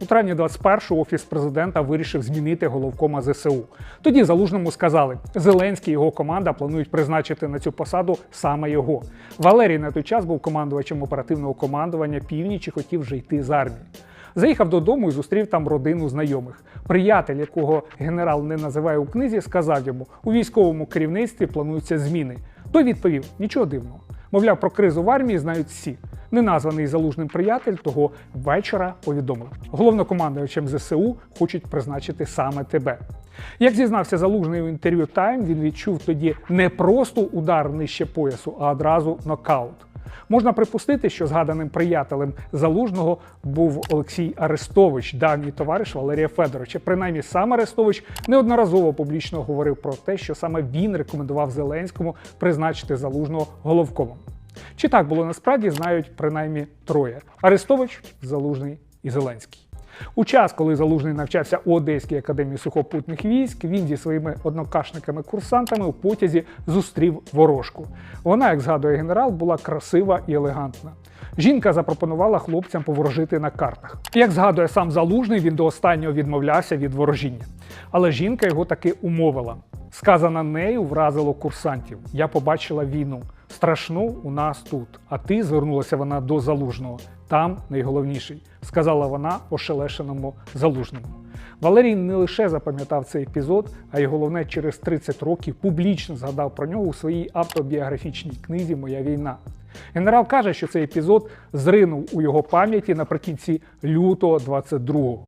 У травні 21-го офіс президента вирішив змінити головкома ЗСУ. Тоді залужному сказали, Зеленський і його команда планують призначити на цю посаду саме його. Валерій на той час був командувачем оперативного командування північ і хотів вже йти з армії. Заїхав додому і зустрів там родину знайомих. Приятель, якого генерал не називає у книзі, сказав йому: у військовому керівництві плануються зміни. Той відповів: нічого дивного. Мовляв, про кризу в армії знають всі. Неназваний залужним приятель того вечора повідомив: головнокомандувачем ЗСУ хочуть призначити саме тебе. Як зізнався залужний у інтерв'ю Тайм, він відчув тоді не просто удар нижче поясу, а одразу нокаут. Можна припустити, що згаданим приятелем залужного був Олексій Арестович, давній товариш Валерія Федоровича. Принаймні, сам Арестович неодноразово публічно говорив про те, що саме він рекомендував Зеленському призначити залужного головкомом. Чи так було насправді, знають принаймні троє: Арестович, Залужний і Зеленський. У час, коли Залужний навчався у Одеській академії сухопутних військ, він зі своїми однокашниками-курсантами у потязі зустрів ворожку. Вона, як згадує генерал, була красива і елегантна. Жінка запропонувала хлопцям поворожити на картах. Як згадує сам Залужний, він до останнього відмовлявся від ворожіння. Але жінка його таки умовила. Сказане нею вразило курсантів. Я побачила війну. Страшну у нас тут. А ти звернулася вона до залужного. Там найголовніший, сказала вона ошелешеному залужному. Валерій не лише запам'ятав цей епізод, а й головне, через 30 років публічно згадав про нього у своїй автобіографічній книзі Моя війна. Генерал каже, що цей епізод зринув у його пам'яті наприкінці лютого 22-го.